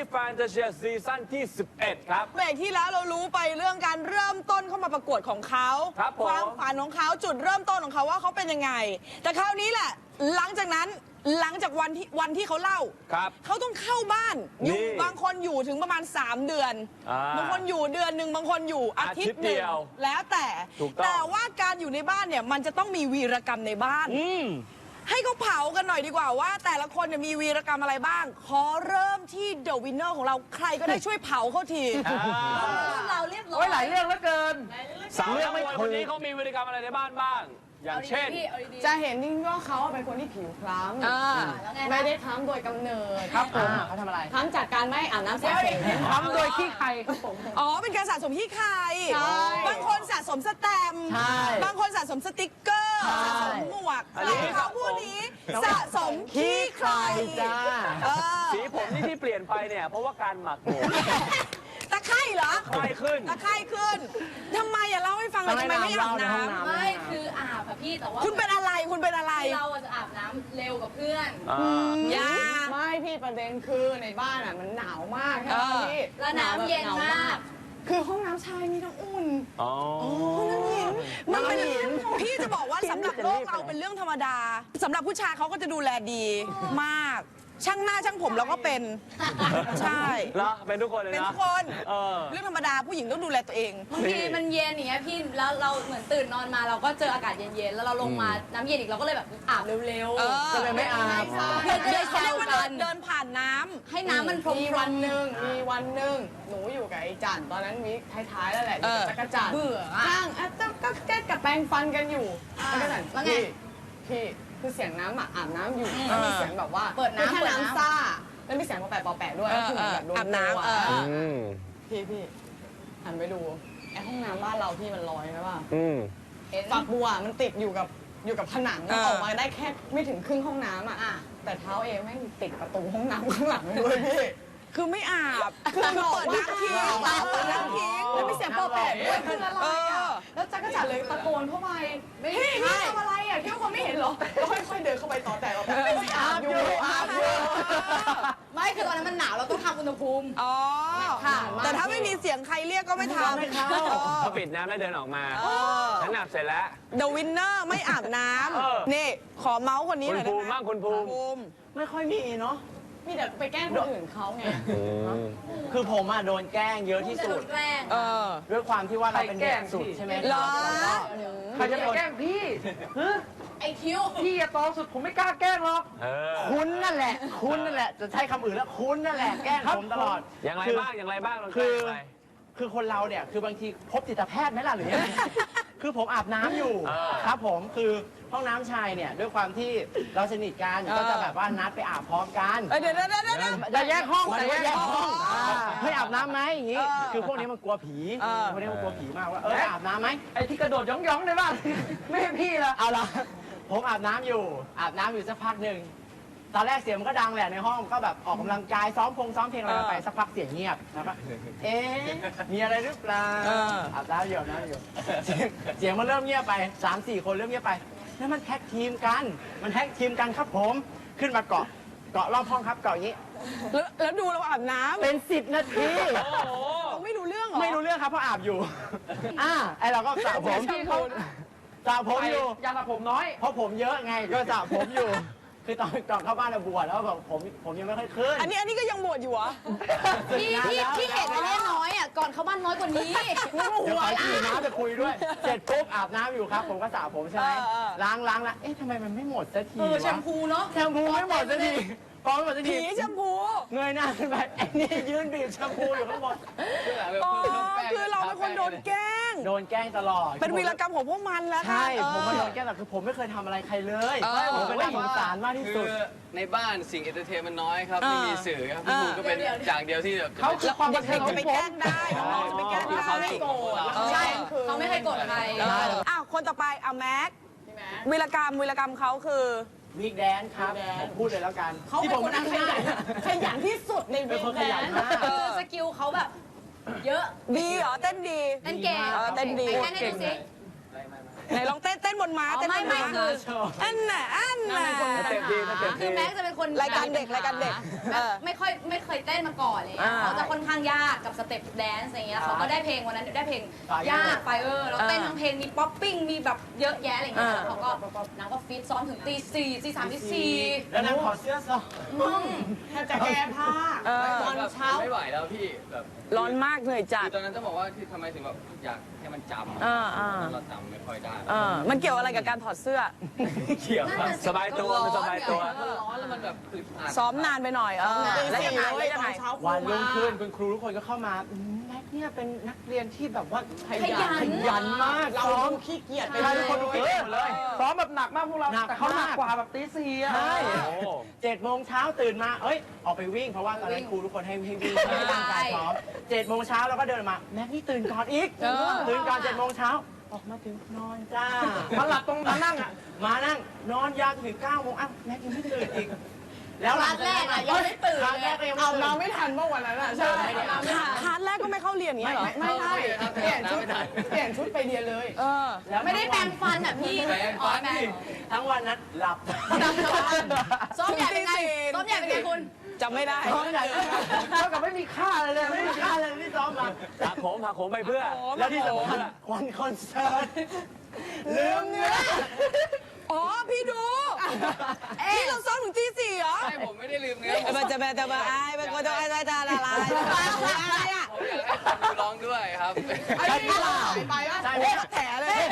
True Academy Fantasia ซีซั่นที่ 11 ครับ เบรกที่แล้วเรารู้ไปเรื่องการเริ่มต้นเข้ามาประกวดของเขาครับผม ความฝันของเขาจุดเริ่มต้นของเขาว่าเขาเป็นยังไง แต่คราวนี้แหละ หลังจากนั้นหลังจากวันที่วันที่เขาเล่า ครับ เขาต้องเข้าบ้านอยู่นี่บางคนอยู่ถึงประมาณ 3 เดือน อ่าบางคนอยู่เดือนหนึ่งบางคนอยู่อาทิตย์อาทิตย์หนึ่เดีงยวแล้วแต่ ถูกต้อง แต่ว่าการอยู่ในบ้านเนี่ยมันจะต้องมีวีรกรรมในบ้าน อืม ให้เขาเผากันหน่อยดีกว่าว่า แต่ละคนเนี่ยมีวีรกรรมอะไรบ้าง ขอเริ่มที่เดอะวินเนอร์ของเราใครก็ได้ช่วยเผาเขาทีเราเรียบร้อยโอ้ยหลายเรื่องเหลือเกิน สามเรื่เรื่อองงไม่ไม่ถูกคนนี้เขามีวิธีกรรมอะไรในบ้านบ้าง อย่างเช่นพี่เอาดีๆจะเห็นจริงๆว่าเขาเป็นคนที่ผิวคล้อ่าแล้วไงำนะไม่ได้คล้ำโดยกำเนิดครับผมอ่าเขาทำอะไร คล้ำจากการไม่อาบน้ำสระผม ทำโดยขี้ใครครับผม อ๋อ เป็นการสะสมที่ใคร ใช่บางคนสะสมสแตมป์ใช่ บางคนสะสมสติกเกอร์ ใช่สะสมหมวกอันนี้แต่เขาผู้นี้สะสมขี้ใครจ้าเออสีผมที่ที่เปลี่ยนไปเนี่ย เพราะว่าการหมักหมมตะไคร่เหรอใครขึ้น ตะไคร่ขึ้นทำไมอย่าเล่าให้ฟังเลยทำไมไม่อาบน้ไม่คืออาบค่ะพี่แต่ว่าำคุณเป็นอะไรคุณเป็นอะไรคือเราอะจะอาบน้ำเร็วกับเพื่อน อ่า อย่าไม่พี่ประเด็นคือในบ้านอะมันหนาวมากใช่ไหมเออพี่แล้วน้ำเย็นหวมาก คือห้องน้ำชายมีทั้งอุ่นอ๋อมันเป็นพี่จะบอกว่าสำหรับโลกเราเป็นเรื่องธรรมดาสำหรับผู้ชายเขาก็จะดูแลดีมาก ช่างหน้าช่างผมเราก็เป็นใช่แล้วเป็นทุกคนเลยเป็นนะทุกคนเออ เรื่องธรรมดาผู้หญิงต้องดูแลตัวเอง บางทีมันเย็นอย่างเงี้ยพี่แล้วเราเหมือนตื่นนอนมาเราก็เจออากาศเย็นๆแล้วเราลงมาน้ำเย็นอีกเราก็เลยแบบอาบเร็วเออก็เลยไม่อาบเพื่อนจะเดิได้นเข้าเรียกว่ากัเดินนเดินผ่านน้ำ ให้น้ำมันพรมมีๆวันหนึ่งมีวันหนึ่งหนูอยู่กับไอ้จันตอนนั้นวิท้ายๆแล้วแหละอยู่กับจักรจันทร์เบื่ออะข้างอะจ๊กก็แก้กับแปรงฟันกันอยู่อ่าจักรจันทร์แล้วไง พี่พี่ คือเสียงน้ำอะอาบน้ำอยู่อืมแล้วมีเสียงแบบว่าเปิดน้ำคือถ้าเปิดน้ำ น้ำซ่าแล้วมีเสียงปอแปะปอแปะด้วยเออคือเหมือนแบบโดนอาบน้ำตัวเออ อืมพี่พี่หันไปดูไอ้ห้องน้ำบ้านเราพี่มันลอยนะป่ะอืม เห็นฝักบัวมันติดอยู่กับอยู่กับผนังเออ ออกมาได้แค่ไม่ถึงครึ่งห้องน้ำอะแต่เท้าเองแม่งติดประตูห้องน้ำข้างหลังด้วยพี่ คือไม่อาบคือคือเปิดน้ำทิ้งเปิดน้ำทิ้งแล้วมีเสียงปอแปะด้วยคืออะไรเออะ อ แล้วจักรจันทร์เลยตะโกนเข้าไปไม่พี่ใช่พี่ทำอะไรอะพี่ว่าคนไม่เห็นเหรอแล้วค่อยๆเดินเข้าไปต่อแต่เราไม่ได้อาบอยู่อาบอยู่ไม่คือตอนนั้นมันหนาวเราต้องทำอุณหภูมิอ๋อค่ะแต่ถ้าไม่มีเสียงใครเรียกก็ไม่ทำไม่เข้าเขาปิดน้ำแล้วเดินออกมาฉันอาบเสร็จแล้วเดอะวินเนอร์ไม่อาบน้เออำนี่ขอเมาส์คนนี้หน่อยได้คุณภูมิไหมบ้างคุณภูมิภูมิไม่ค่อยมีเนาะ มีแต่ไปแกล้งคนอื่นเขาไง คือผมอะโดนแกล้งเยอะที่จะสุโดดนแกล้งเออ ด้วยความที่ว่าเราเป็นเด็กสุดใช่ไหมเหรอ ใครจะโดนแกล้งพี่ฮะไอคิวพี่อะโตสุดผมไม่กล้าแกล้งหรอก เออคุณนั่นแหละ คุณนั่นแหละ จะใช้คำอื่นแล้วคุณนั่นแหละแกล้งผมตลอด อย่างไรคือบ้างอย่างไรบ้างลองคือแกล้งไป คือคนเราเนี่ยคือบางทีพบจิตแพทย์ไหมล่ะหรือยังไง คือผมอาบน้ำอยู่เออครับผมคือ ห้องน้ำชายเนี่ยด้วยความที่เราสนิทกันเออก็จะแบบว่านัดไปอาบพร้อมกัน เอ้ยเดี๋ยวเดี๋ยวเดี๋ยวเดี๋ยวจะแยกห้องจะจะแยแยกกห้ห้อองงอ่าเฮ้ยอาบน้ำไหมอย่างงี้ เออคือพวกนี้มันกลัวผีเออ พวกนี้มันกลัวผีมากว่าเอออาบน้ำไหมไอ้ที่กระโดดย่องๆได้บ้างไม่ให้พี่ละเอาละผมอาบน้ำอยู่ อาบน้ำอยู่สักพักหนึ่งตอนแรกเสียงมันก็ดังแหละในห้องก็แบบออกกำลังกายซ้อมพงซ้อมเพลงอะไรกันไปเออสักพักเสียงเงียบแล้วก็เอ๊ะมีอะไรหรือเปล่าเออ อาบน้ำอยู่อาบน้ำอยู่เสียงเสียงมันเริ่มเงียบไปสามสี่คนเริ่มเงียบไป นั่นมันแท็กทีมกัน มันแท็กทีมกันครับผม ขึ้นมาเกาะ เกาะรอบห้องครับ เกาะอย่างนี้ แล้วแล้วดูเราอาบน้ำเป็นสิบนาทีเราไม่รู้เรื่องเหรอ ไม่รู้เรื่องครับเพราะอาบอยู่ อ่าไอเราก็สระผมพี่เขาสระผมอยู่ ยาสระผมน้อย เพราะผมเยอะไงก็สระผมอยู่ คือตอนก่อนเข้าบ้านอะบวชแล้วแบบผมผมยังไม่ค่อยขึ้นอันนี้อันนี้ก็ยังบวชอยู่เหรอพี่พี่พี่เห็นไอ้เนี่ยน้อยอะก่อนเข้าบ้านน้อยกว่านี้เดี๋ยวขอขี่น้ำจะคุยด้วย เสร็จปุ๊บอาบน้ำอยู่ครับ ผมก็สระผมใช่ไหมเออเออล้างล้างแล้วเอ๊ะทำไมมันไม่หมดสักทีเออวะแชมพูเนาะแชมพูไม่หมดสักทีพอไม่หมดสักผีทีแชมพูเงยหน้าขึ้นไปไอ้นี่ยืนบีบแชมพูอยู่ข้างบนอ๋อคือเราเป็นคนโดนแกล้งโดนแกล้งตลอดเป็นวีรกรรมของพวกมันแล้วกันใช่เออ ผมมาโดนแกล้งแต่คือผมไม่เคยทำอะไรใครเลยเออผมเป็นน่าสงสารมากที่คืสุอดในบ้านสิ่งเอนเตอร์เทนมันน้อยครับเออไม่มีสื่อครับพี่เออภูมิก็เป็นอย่างเดียวที่แบบเขาคือความบันเด็เทิกงๆขจะองไปผแกล้มงได้น้องๆจะไปแกล้งคือได้ความสุขของเราใช่เขาไม่เคยโกรธใครเอออ้าวคนต่อไปอะแม็กวีรกรรมวีรกรรมเขาคือ วีคแดนครับผมพูดเลยแล้วกันเขาที่เป็ผนมคนนั่งขได้ยันขยันที่สุดในเป็วีนคนแดขยันนมากคือสกิลเขาแบบ เยอะ ดีเหรอเต้นดี เต้นเก่งเออเต้นดี ไหนเต้นให้ดูสิ ไหนลองเต้นเต้นบนม้าอ๋อเต้นบไม่นไม่ม้าคืออันน่ะอันแหละสเต็ปดีสเต็ปคืดีอแม็กซ์จะเป็นคนรายการเด็กรายการเด็กแบเอบอไม่ค่อยไม่เคยเต้นมาก่อนอะไรเลยอ่า เขาจะค่อนข้างยากกับสเต็ปแดนซ์อะไรเงี้ยเขาก็ได้เพลงวันนั้นได้เพลง Fire ยากไฟเออร์แล้วเต้นทั้งเพลงมีป๊อปปิ้งมีแบบเยอะแยะอะไรเงี้ยอ่าแล้วเขาก็นางก็ฟิตซ้อมถึงตีสี่ตีสามตีสี่แล้วนางขอเสื้อซองแทบจะแก้ผ้าเออ ตอนเช้า ไม่ไหวแล้วพี่แบบร้อนมากเหนื่อยจัด คือตอนนั้นต้องบอกว่าที่ทำไมถึงแบบอยากให้มันจำอะอ่าอ่า ตอนนั้นเราจำไม่ค่อยได้เออมันเกี่ยวอะไรกับการถอดเสื้อเกี่ยวนั่นครับน่ะสบายตัวมันสบายตัว มันร้อนแล้วมันแบบอึดอัดซ้อมนานไปหน่อยเออแล้วยังไงเลแล้ยวยังตไงอนเช้าครูวันรุ่งมาขึ้นคุณครูทุกคนก็เข้ามาอืมแม็กเนี่ยเป็นนักเรียนที่แบบว่าขยันขยันขยันมากเราซ้อม ดูขี้เกียจไปใช่เลทุกคนดูเก่ยงหมดเลย ซ้อมแบบหนักมากพวกเรา หนักแต่เขาหนักมาก กว่าแบบตีสี่อะใช่โอ้เจ็ดโมงเช้าตื่นมา เอ้ย ออกไปวิ่งเพราะว่าตอนนั้นครูทุกคนให้ให้วิ่งให้ร่างกายพร้อมเจ็ดโมงเช้าเราก็เดินมา แม็กนี่ตื่นก่อนอีกเออตื่นก่อนเจ็ดโมงเช้า ออกมาถึงนอนจ้ามาหลับตรงมานั่งอะมานั่งนอนยาวจนถึงเก้าโมงอ้าวแม็กยังไม่ตื่นอีก แล้วคลาสแรกอะยังไม่ตื่นคลาสเลแรยกก็ยังไม่เอาตื่นมาไม่ทันเมื่อวันนั้นอะใช่คลาสแรกก็ไม่เข้าเรียนอย่างเงี้ยเหรอไม่ใช่เปลี่ยนชุดเปลี่ยนชุดไปเรียนเลยเออ แล้วไม่ได้แปรงฟันอะพี่แปรงฟันอ๋อแปรงทั้งวันนั้นหลับซ้อมใหญ่เป็นไงตีสี่ซ้อมใหญ่เป็นไงคุณ จำไม่ได้ซ้อมใหญ่เลยเท่ากับไม่มีค่าอะไรเลยไม่มีค่าเลยที่ซ้อมมาหักโหมหักโหมไปเพื่อแล้วที่สำคัญวันคอนเสิร์ตลืมเนื้อ อ๋อ พี่ดูนี่เราซ้อมถึงตีสี่เหรอใช่ผมไม่ได้ลืมเนื้อผมมันจะเป็นจะมาไอ้เป็นคนจะไอ้ตาละลายอะไรอะผมอยากให้คนดูร้องด้วยครับไอ้ที่เราหายไปวะใช่เอ๊ะแถเลย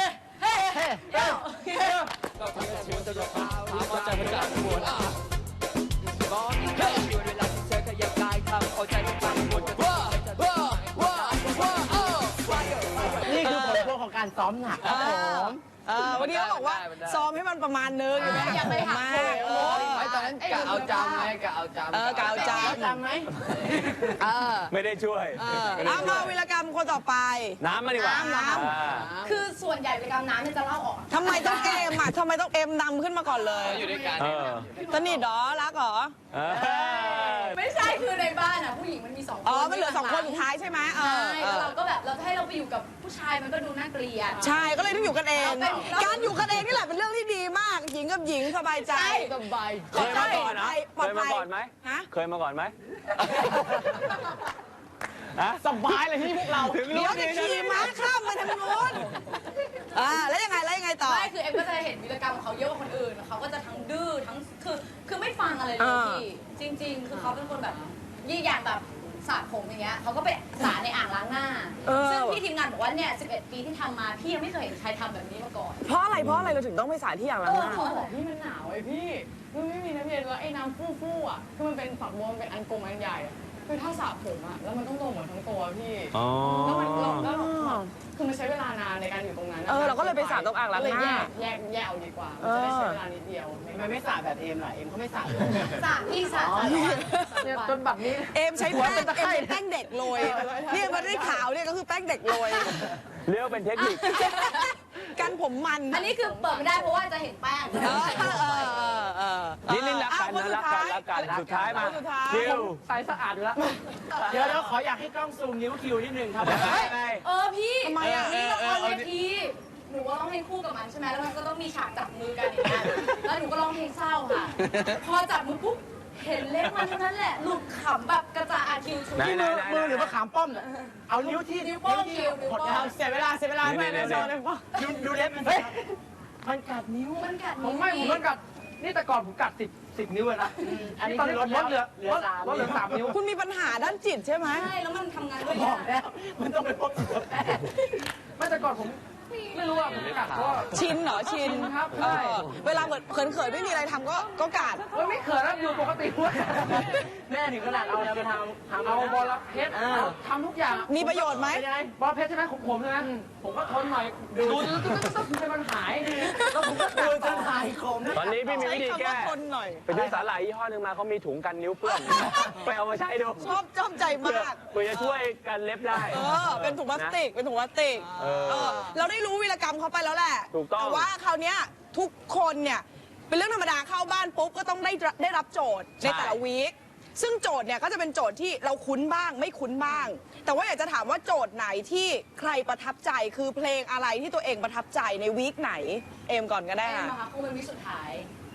นี่คือผลพวงของการซ้อมหนักครับผมเออ วันนี้เขาบอกว่ามันได้ ซ้อมให้มันประมาณนึงอย่างเงี้ยอย่าไปหักมากโหเออไม่ตอนนั้นกะเอาจำไงกะเอาจำเออกะเอาจแล้วจำไหมเออไม่ได้ช่วยเออเอามาวีรกรรมคนต่อไป น้ำมาดีกว่าน้ำน้ำ อ่าคือส่วนใหญ่เวลาน้ำเนี่ยจะเล่าออก ทำไมต้องเอมอะทำไมต้องเอมนำขึ้นมาก่อนเลย อยู่ด้วยกันเอเนี่ยอสนิทเหรอ รักเหรอ เออไม่ใช่คือในบ้านอะผู้หญิงมันมีสองคนอ๋อ มันเหลือสองคนสุดท้ายใช่ไหมเอใช่อเอแล้วอเราก็แบบเราจะให้เราไปอยู่กับผู้ชายมันก็ดูน่าเกลียด ใช่ ก็เลยต้องอยู่กันเองเราเป็นเราการอยู่กันเองนี่แหละเป็นเรื่องที่ดีมาก หญิงกับหญิงสบายใจสบายเคยมาก่อนนะปลอเคดยภัมายก่อนไหมฮะเคยมาก่อนไหมฮะสบายเลยที่พวกเราถึงเดี๋รู้ยวดีจะนะขี่ม้าข้ามไปทางนู้นอ่าแล้วยังไงแล้วยังไงต่อ ไม่คือเอ็มก็จะเห็นวิรกรรมของเขาเยอะกว่าคนอื่นเขาก็จะทั้งดื้อทั้งคือคือไม่ฟังอะไรเลยอ่าพี่จริง ๆ คือเขาเป็นคนแบบยี่อย่างแบบ สระผมอย่างเงี้ยเขาก็ไปสระในอ่างล้างหน้า เออ ซึ่งพี่ทีมงานบอกว่าเนี่ย 11 ปีที่ทำมา พี่ยังไม่เคยเห็นใครทำแบบนี้มาก่อน เพราะอะไรเพราะอะไรเราถึงต้องไปสายที่อย่างเอล้างอหน้าเขาบอกพี่มันหนาวไอ้พี่มันไม่มีน้ำเย็นแล้วไอ้น้ำฟู่ฟู่ๆอะคือมันเป็นฝักบัวมันเป็นอันกลมอันใหญ่อะ คือถ้าสระผมอะแล้วมันต้องลงหมดทั้งตัวพี่อ๋อ แล้วมันแล้วแล้วคือมันใช้เวลานานในการอยู่ตรงนั้นนะเออเราก็เลยไปสระตรงอ่างล้างหน้าก็เลยแยกแยกแยกเอาดีกว่ามันจะได้ใช้เวลานิดเดียวทำไมไม่สระแบบเอ็มล่ะ เอ็มเขาไม่สระเลยสระพี่สระสระเนี่ยจนบัดนี้ เอมใช้แป้งหัวเป็นตะไคร่เอมใช้แป้งเด็กโรยเนี่ยมันได้ขาวเนี่ยก็คือแป้งเด็กโรยเรียกว่าเป็นเทคนิค กันผมมันอันนี้คือเปิดไม่ได้เพราะว่าจะเห็นแป้ง เออเออเออ เออนี่นี่รักกันอ่นะรักกันรักกันสุดท้ายมาคนสุดท้ายคิวใสสะอาดอยู่แล้วเดี๋ยวเดี๋ยวขออยากให้กล้องซูมนิ้วคิวนิดนึงครับเออพี่ทำไมอะนี่ละครเวทีหนูว่าร้องเพลงคู่กับมันใช่ไหมแล้วมันก็ต้องมีฉากจับมือกันอย่างเงี้ยแล้วหนูก็ร้องเพลงเศร้าค่ะ พอจับมือปุ๊บเห็นเล็บมันเท่านั้นแหละหลุดขำแบบกระจายอาคิวชุดไหนที่ไหนมือไหนมือหรือมะขามป้อมเนี่ยเอานิ้วที่นิ้วโป้งคิวนิ้วกดโป้แล้วงเสียเวลาเสียเวลานี่ไม่นี่ได้นี่โดนเลยปะดูดูเล็บมันสิครับมันกัดนิ้วมันกัดผมไม่ผมเหมือนกัด นี่แต่ก่อนผมกัดสิบสิบนิ้วเลยนะอันนี้ตอนนี้คือลลดดลดเหลือเหลือลดสามลดเหลือสามนิ้ว คุณมีปัญหาด้านจิตใช่ไหม ใช่ แล้วมันทำงานด้วยบยาอกกแล้ว มันต้องไปพบจิตแพทย์ไม่แต่ก่อนผม ไม่รู้ว่าผมกัดเพราะว่าชินเหรอชินชินครับเออเวลาเหมือนเขินๆไม่มีอะไรทำก็ก็กาดเฮ้ยไม่เขินนะอยู่ปกติเว้ยแม่ถึงขนาดเอาอะไรมาทำทำเอาเอาบอลเพชรเอาทำทุกอย่างมีประโยชน์ไหมเป็นยังไงบอลเพชรใช่ไหมของผมใช่ไหมผมก็ทนหน่อยดูดตึ๊ดตึ๊ดตึ๊ดตึ๊ดให้มันหายแล้วผมก็กัดูดจต่อนหายคมตอนนี้พี่มีวิธีใช้คำแก้ว่าทนหน่อย ไปซื้อสาหร่ายยี่ห้อหนึ่งมาเขามีถุงกันนิ้วเปื้อน ไปเอามาใช้ดูชอบชอบใจเพื่อมากเพื่อจะช่วยกันเล็บได้ เออ เป็นถุงพลาสติก เป็นถุงพลาสติก เออเออเราได้รู้วีรกรรมเขาไปแล้วแหละถูกต้อง แต่ว่าคราวเนี้ยทุกคนเนี่ยเป็นเรื่องธรรมดาเข้าบ้านปุ๊บก็ต้องได้รับได้รับโจทย์ในแต่ละวีคซึ่งโจทย์เนี่ยก็จะเป็นโจทย์ที่เราคุ้นบ้างไม่คุ้นบ้าง แต่ว่าอยากจะถามว่าโจทย์ไหนที่ใครประทับใจคือเพลงอะไรที่ตัวเองประทับใจในวีคไหน เอมก่อนก็ได้แม่ค่ะมาค่ะคงเป็นวิสุดท้าย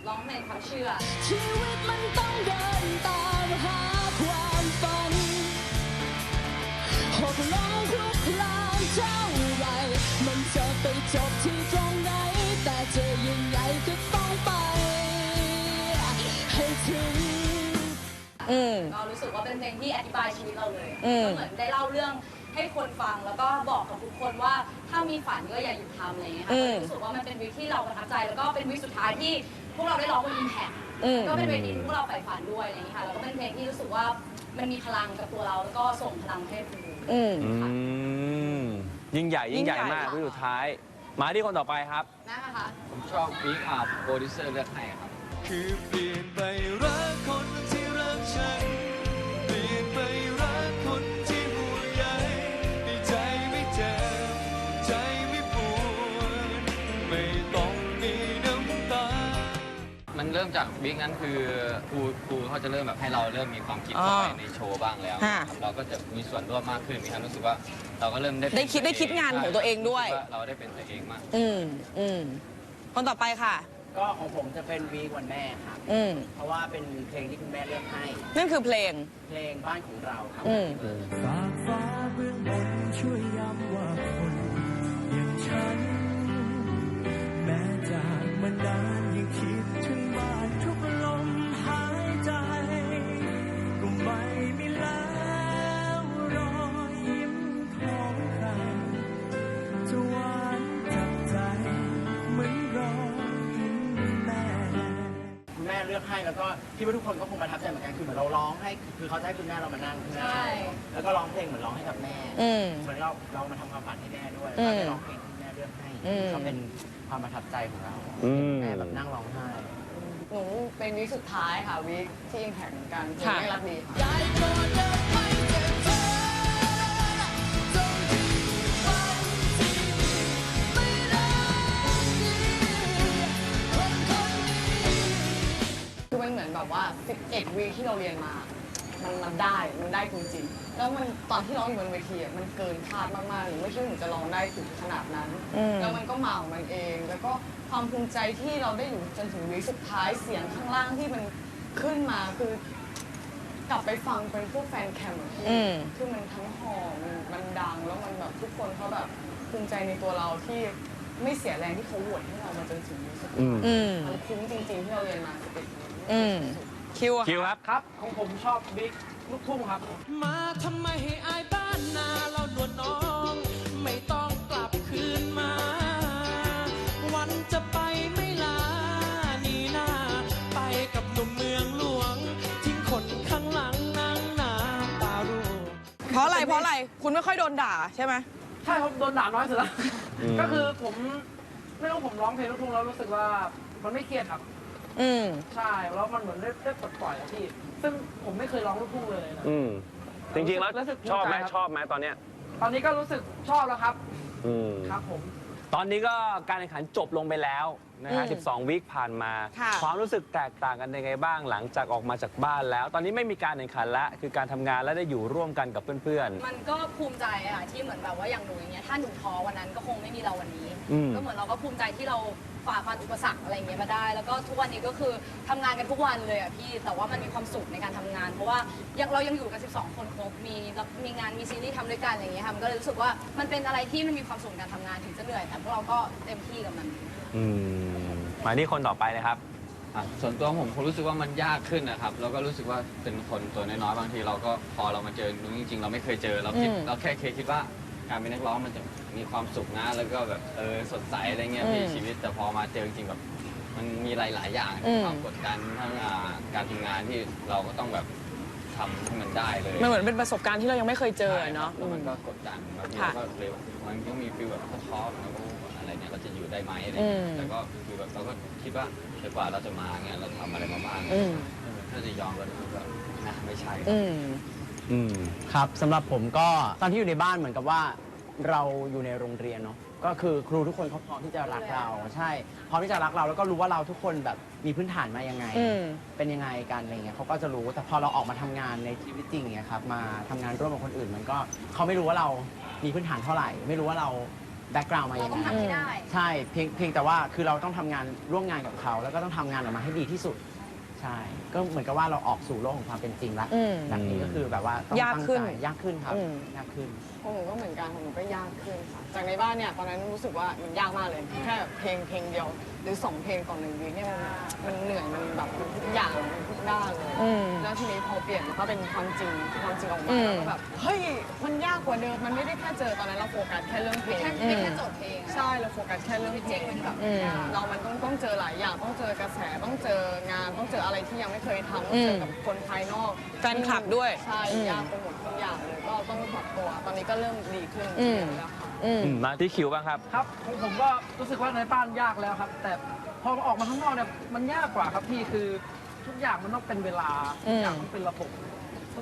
ร้องเพลงความเชื่อ ชีวิตมันต้องเดินตามหา อืมก็รู้สึกว่าเป็นเพลงที่อธิบายชีวิตเราเลยอืม ก็เหมือนได้เล่าเรื่องให้คนฟังแล้วก็บอกกับทุกคนว่าถ้ามีฝันก็อย่าหยุดทำอะไรอย่างเงี้ยค่ะก็รู้สึกว่ามันเป็นวิกที่เราประทับใจ แล้วก็เป็นวิกสุดท้ายที่พวกเราได้ร้องบนอิมแพค อืม ก็เป็นเวทีที่พวกเราใฝ่ฝันด้วยอะไรอย่างเงี้ยค่ะแล้วก็เป็นเพลงที่รู้สึกว่ามันมีพลังกับตัวเราแล้วก็ส่งพลังให้คนดูอืม อืมยิ่งใหญ่ยิ่งใหญ่ยิ่งใหญ่ มากค่ะวิสุดท้าย มาที่คนต่อไปครับ นะคะผมชอบบิ๊กอาร์โปรดิวเซอร์เลือกให้ครับ คือเปลี่ยนไปรัก จากบิ๊กนั้นคือครูครูเขาจะเริ่มแบบให้เราเริ่มมีความคิดเข้าไปอ๋อในโชว์บ้างแล้วค่ะครับเราก็จะมีส่วนร่วมมากขึ้นมีความรู้สึกว่าเราก็เริ่มได้เป็นได้คิดได้คิดงานของตัวเองด้วย รู้สึกาเราได้เป็นตัวเองมาก อืมอืมคนต่อไปค่ะ ก็ของผมจะเป็นวีควันแม่ครับ อืมเพราะว่าเป็นเพลงที่คุณแม่เลือกให้ นั่นคือเพลง เพลงบ้านของเราครับ อืมฝากฟ้า คิดว่าทุกคนก็คงประทับใจเหมือนกันคือเหมือนเราร้องให้ คือเขาจะให้คุณแม่เรามานั่งคุณแม่ใช่ แล้วก็ร้องเพลงเหมือนร้องให้กับแม่อืม เหมือนเราเรามาทำความฝันให้แม่ด้วยอืมเราได้ร้องเพลงที่แม่เลือกให้อืม ก็เป็นความประทับใจของเราอืม แม่แบบนั่งร้องไห้ หนูเป็นวีคสุดท้ายค่ะวีคที่อิมแพคเหมือนกันเพลงค่ะ ไม่รักดีค่ะ ได้โปรดอย่าไป เราเรียนมา มันมันได้มันได้จริงๆแล้วมันตอนที่ร้องอยู่บนเวทีอะมันเกินคาดมากๆหนูไม่คิดว่าหนูจะร้องได้ถึงขนาดนั้น อืม แล้วมันก็มาของมันเอง แล้วก็ความภูมิใจที่เราได้อยู่จนถึงวีคสุดท้ายเสียงข้างล่างที่มันขึ้นมาคือกลับไปฟังเป็นพวกแฟนแคมป์ที่ อืม คือมันทั้งหอมมันมันดังแล้วมันแบบทุกคนเขาแบบภูมิใจในตัวเราที่ไม่เสียแรงที่เขาโหวตให้เรามาจนถึงวีคสุดท้ายอืม มันคุ้มจริงๆที่เราเรียนมา11ปีอืม คิวอะคิวครับ ครับ ของผมชอบบิ๊กลูกทุ่งครับ มาทำไมให้อายบ้านนาเราดวนน้อง ไม่ต้องกลับคืนมา วันจะไปไม่ลานี่นาไปกับหนุ่มเมืองหลวง ทิ้งคนข้างหลังนั่งน้ำตาร่วงเพราะอะไรเพราะอะไรคุณไม่ค่อยโดนด่าใช่ไหมใช่ครับโดนด่าน้อยสุดแล้วอืมก็คือผมไม่รู้ผมร้องเพลงลูกทุ่งแล้วรู้สึกว่ามันไม่เครียดครับ อืม ใช่แล้วมันเหมือนได้ได้ปลดปล่อยอะพี่ ซึ่งผมไม่เคยร้องลูกทุ่งเลยนะ อืมจริงๆแล้วรู้สึกภูมิใจชอบไหมครับชอบไหมตอนเนี้ยตอนนี้ก็รู้สึกชอบแล้วครับอืม ครับผม ตอนนี้ก็การแข่งขันจบลงไปแล้วนะฮะ อืม12 วีคผ่านมา ค่ะความรู้สึกแตกต่างกันยังไงบ้างหลังจากออกมาจากบ้านแล้ว ตอนนี้ไม่มีการแข่งขันแล้วคือการทำงานและได้อยู่ร่วมกันกับเพื่อน มันก็ภูมิใจอะค่ะที่เหมือนแบบว่าอย่างหนูอย่างเงี้ยถ้าหนูท้อวันนั้นก็คงไม่มีเราวันนี้ อืมก็เหมือนเราก็ภูมิใจที่เรา ฝ่าฟันอุปสรรคอะไรอย่างเงี้ยมาได้ แล้วก็ทุกวันนี้ก็คือทำงานกันทุกวันเลยอะพี่ แต่ว่ามันมีความสุขในการทำงาน เพราะว่ายังเรายังอยู่กัน 12 คนครบ มีมีงาน มีซีรีส์ทำด้วยกันอะไรอย่างเงี้ยค่ะมันก็เลยรู้สึกว่ามันเป็นอะไรที่มันมีความสุขในการทำงานถึงจะเหนื่อย แต่พวกเราก็เต็มที่กับมันๆอืมมาที่คนต่อไปเลยครับอะส่วนตัวผมผมรู้สึกว่ามันยากขึ้นนะครับ แล้วก็รู้สึกว่าเป็นคนตัวน้อยๆบางทีเราก็พอเรามาเจอนุ้งจริงๆ เราไม่เคยเจอเราคิดอืม เราแค่เคยคิดว่าการเป็นนักร้องมันจะ มีความสุขนะ แล้วก็แบบเออสดใสอะไรเงี้ยพี่อืมชีวิตแต่พอมาเจอจริงๆแบบมันมีหลาย ๆ อย่างอืม ความกดดันทั้งอ่าการทำงานที่เราก็ต้องแบบทำให้มันได้เลยมันเหมือนเป็นประสบการณ์ที่เรายังไม่เคยเจอเนาะ แล้วมันก็กดดันบางทีค่ะเราก็เลยมันก็มีฟีลแบบท้อๆเหมือนกันว่าอะไรเนี่ยเราจะอยู่ได้ไหมอะไรอืเงี้มยแต่ก็คือแบบเราก็คิดว่าเดี๋ยวกว่าเราจะมาเงี้ยเราทำอะไรมาบ้างอืมเออถ้าจะยอมก็รู้สึกว่านะไม่ใช่ อืม อืม ครับสำหรับผมก็ตอนที่อยู่ในบ้านเหมือนกับว่า เราอยู่ในโรงเรียนเนาะก็คือครูทุกคนเขาพร้อมที่จะรักเรา ใช่พร้อมที่จะรักเราแล้วก็รู้ว่าเราทุกคนแบบมีพื้นฐานมายังไง อืม เป็นยังไงกันอะไรเงี้ยเขาก็จะรู้แต่พอเราออกมาทำงานในชีวิตจริงเนี่ยครับมาทำงานร่วมกับคนอื่นมันก็เขาไม่รู้ว่าเรามีพื้นฐานเท่าไหร่ ไม่รู้ว่าเราแบ็กกราวด์มาเรายังต้องไงทำให้ได้ ใช่เพียงเพียงแต่ว่าคือเราต้องทำงานร่วมงานกับเขา แล้วก็ต้องทำงานออกมาให้ดีที่สุด ใช่ ก็เหมือนกับว่าเราออกสู่โลกของความเป็นจริงแล้วอืมแบบนี้ก็คือแบบว่าต้องยากตั้งขึ้นใจยากขึ้นครับอืม ยากขึ้น ของหนูก็เหมือนกันของหนูก็ยากขึ้นค่ะ จากในบ้านเนี่ยตอนนั้นรู้สึกว่ามันยากมากเลย แค่เพลงเพลงเดียว หรือสองเพลงต่อหนึ่งวีคเนี่ยมันมันเหนื่อยมันแบบมันทุกอย่างมันทุกด้านเลย อืม แล้วทีนี้พอเปลี่ยนมันก็เป็นความจริงความจริงออกอืมามแล้วก็แบบเฮ้ยมันยากกว่าเดิมมันไม่ได้แค่เจอตอนนั้นเราโฟกัสแค่เรื่องเพลง แค่ไม่แค่โจทย์เพลงอะ ใช่เราโฟกัสแค่เรื่องเพลงมันแบบอืมเรามันต้องต้องเจอหลายอย่างต้องเจอกระแสต้องเจองานต้องเจออะไรที่ยังไม่เคยทำต้องเจอกับคนภายนอกแฟนคลับด้วยใช่ยากไปหมดทุ กอย่างเลยก็ต้องปรับตัว ตอนนี้ก็เริ่มดีขึ้นอืม แล้วค่ะ อืม อืมมาที่คิวบ้างครับ ครับของผมก็รู้สึกว่าในบ้านยากแล้วครับ แต่พอออกมาข้างนอกเนี่ยมันยากกว่าครับพี่คือทุกอย่างมันต้องเป็นเวลาอืทุกม อย่างต้องเป็นระบบ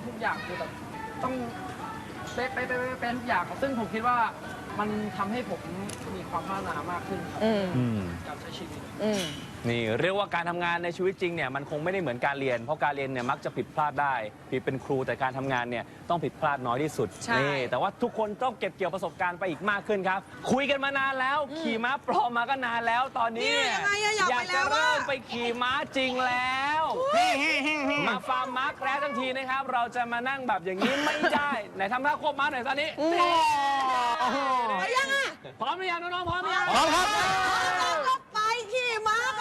ทุกอย่างคือแบบต้องเป๊ะเป๊ะเป๊ะเป๊ะเป๊ะทุกอย่างซึ่งผมคิดว่ามันทำให้ผมมีความพัฒนามากขึ้นครับอืม อืม การใช้ชีวิต อืม นี่เรียกว่าการทำงานในชีวิตจริงเนี่ยมันคงไม่ได้เหมือนการเรียน เพราะการเรียนเนี่ยมักจะผิดพลาดได้ผิดเป็นครูแต่การทำงานเนี่ยต้องผิดพลาดน้อยที่สุดใช่ นี่แต่ว่าทุกคนต้องเก็บเกี่ยวประสบการณ์ไปอีกมากขึ้นครับ คุยกันมานานแล้ว ขี่ม้าปลอมมาก็นานแล้ว ตอนนี้เนี่ยยังไงอะอยากไปแล้จะวอะ เริ่มไปขี่ม้าจริงแล้ว มาฟาร์มม้าแคระทั้งทีนะครับ เราจะมานั่งแบบอย่างนี้ไม่ได้ ไหนทำท่าควบม้าหน่อยตอนนี้นี่ไปยังอะพร้อมหรือยังน้องๆพร้อมหรือยัง พร้อมครับก็ไปขี่ม้ากัน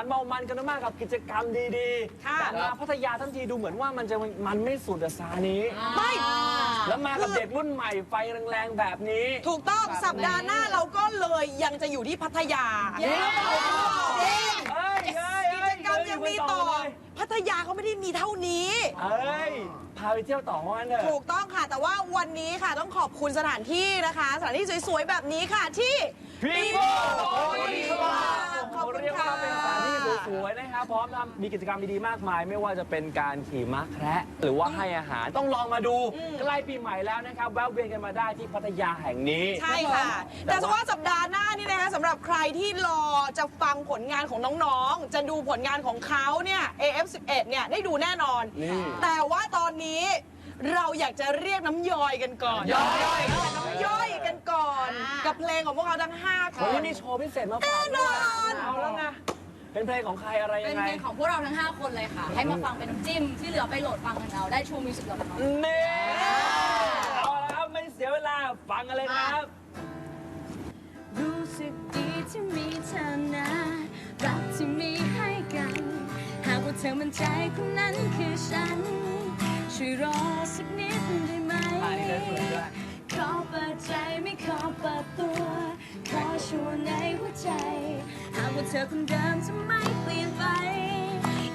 านเมามันกันมากกับกิจกรรมดีๆค่ะแต่มาพัทยาทั้งทีดูเหมือนว่ามันจะมันไม่สุดอะสานี้ ไม่ แล้วมากับเด็กรุ่นใหม่ไฟแรงๆแบบนี้ ถูกต้องสัปดาห์หน้าเราก็เลยยังจะอยู่ที่พัทยาเย้ จริงเอ้ยเอ้ยกิเอ้จกรรมยังมีต่อเลยพัทยาเขาไม่ได้มีเท่านี้ เอ้ย พาไปเที่ยวต่อวันเถอะถูกต้องค่ะ แต่ว่าวันนี้ค่ะต้องขอบคุณสถานที่นะคะ สถานที่สวยๆ แบบนี้ค่ะที่พี่โบโอ้ยดีมากขอบคุณเรียกค่ะ ว่าเป็นสถานที่สวยๆนะครับพร้อมทำมีกิจกรรมดีๆมากมาย ไม่ว่าจะเป็นการขี่ม้าแคระหรือว่าให้อาหารต้องลองมาดูใกล้ปีใหม่แล้วนะครับแวะเวียนกันมาได้ที่พัทยาแห่งนี้ ใช่ค่ะ แต่สว่าสัปดาห์หน้านี่นะคะสำหรับใครที่รอจะฟังผลงานของน้องๆ จะดูผลงานของเขาเนี่ย AF11 เนี่ยได้ดูแน่นอน นี่ แต่ว่าตอนนี้ เราอยากจะเรียกน้ำย่อยกันก่อนย่อยน้ำย่อยกันก่อน กับเพลงของพวกเขาทั้ง5ควันนนี้มีโชว์พิเศษมาฝากแน่นอน เอาแล้วไงเป็นเพลงของใครอะไรเป็ยันงไงเพลงของพวกเราทั้ง 5 คนเลยค่ะ ให้มาฟังเป็นน้ำจิ้ม ที่เหลือไปโหลดฟังกันเอา ได้ชูมิวสิกเราเนาะนี่เอาละครับไม่เสียเวลาฟังกันเลยครับ รู้สึกดีที่มีเธอนะรักที่มีให้กัน หากว่าเธอมั่นใจคนนั้นคือฉัน ช่วยรอสักนิดได้ไหมขอเปิดใจไม่ขอเปิดตัว ขอชัวร์ในหัวใจ หากว่าเธอคนเดิมจะไม่เปลี่ยนไป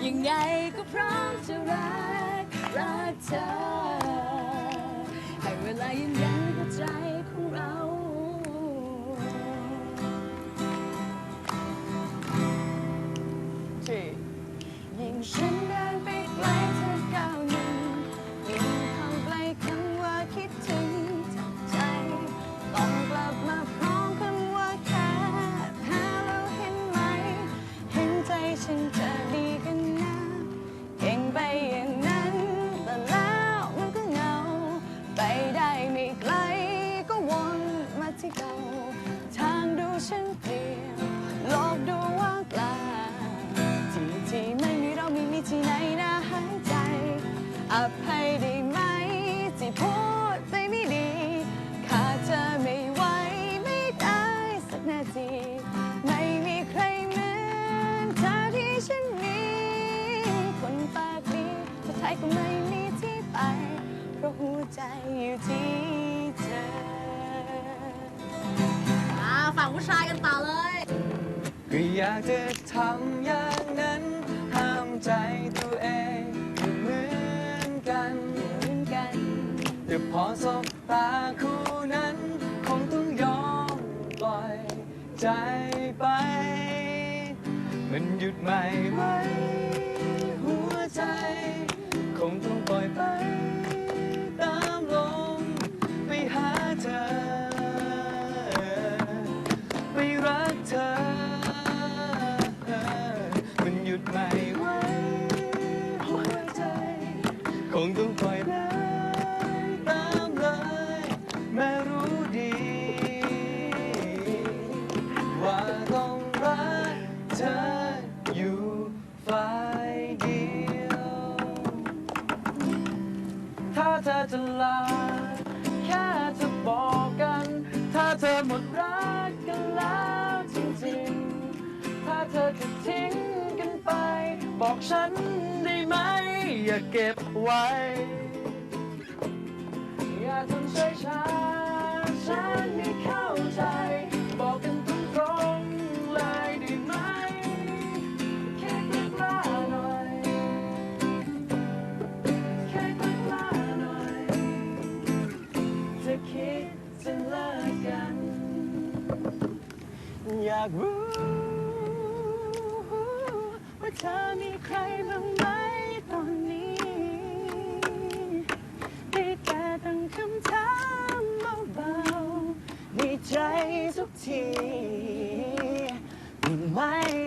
ยังไงก็พร้อมจะรัก รักเธอ ให้เวลายืนยัน พอสบตาคู่นั้น คงต้องยอมปล่อยใจไป มันหยุดไม่ไหว เธอจะลา แค่จะบอกกัน ถ้าเธอหมดรักกันแล้วจริงๆ ถ้าเธอจะทิ้งกันไป บอกฉันได้ไหม อย่าเก็บไว้ อย่าทำช้าช้าฉันไม่เข้าใจากรู้ว่าเธอมีใครบ้างไหมตอนนี้ได้แต่ตั้งคำถามเบาๆในใจทุกทีมีไหม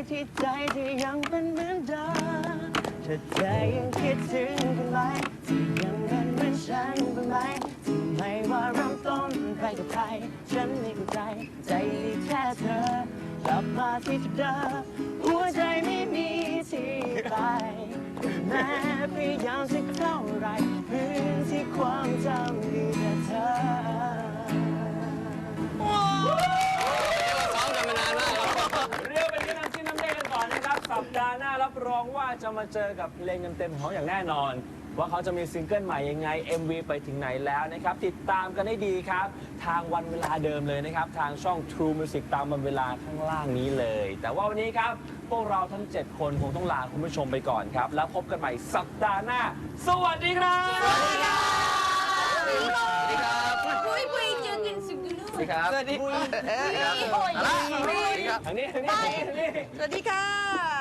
ที่ใจที่ยังเป็นเหมือนเดิมเธอใจยังคิดถึงกันไหมที่ยังเป็นเหมือนฉันบ้างไหมที่ไม่ว่าเริ่มต้นไปกับใครฉันไม่เข้าใจใจมีแค่เธอ กลับมาที่จุดเดิมหัวใจไม่มีที่ไปแม้พยายามสักเท่าไรพื้นที่ความจำมีแต่เธอซ้อมกันมานานมากครับเรียกเป็นกันน้ำจิ้มน้ำเล่กันก่อนนะครับ สัปดาห์หน้ารับรองว่าจะมาเจอกับเพลงเต็มๆของเขาอย่างแน่นอน ว่าเขาจะมีซิงเกิลใหม่ยังไง MV ไปถึงไหนแล้วนะครับ ติดตามกันให้ดีครับ ทางวันเวลาเดิมเลยนะครับ ทางช่อง True Music ตามวันเวลาข้างล่างนี้เลย แต่ว่าวันนี้ครับ พวกเราทั้ง 7 คนคงต้องลาคุณผู้ชมไปก่อนครับ แล้วพบกันใหม่สัปดาห์หน้า สวัสดีครับสวัสดีครับปุ้ยปุ้ยเจอกันสุดลูกสวัสดีครับ สวัสดีโอ้ยทางนี้ทางนี้ทางนี้ สวัสดีค่ะ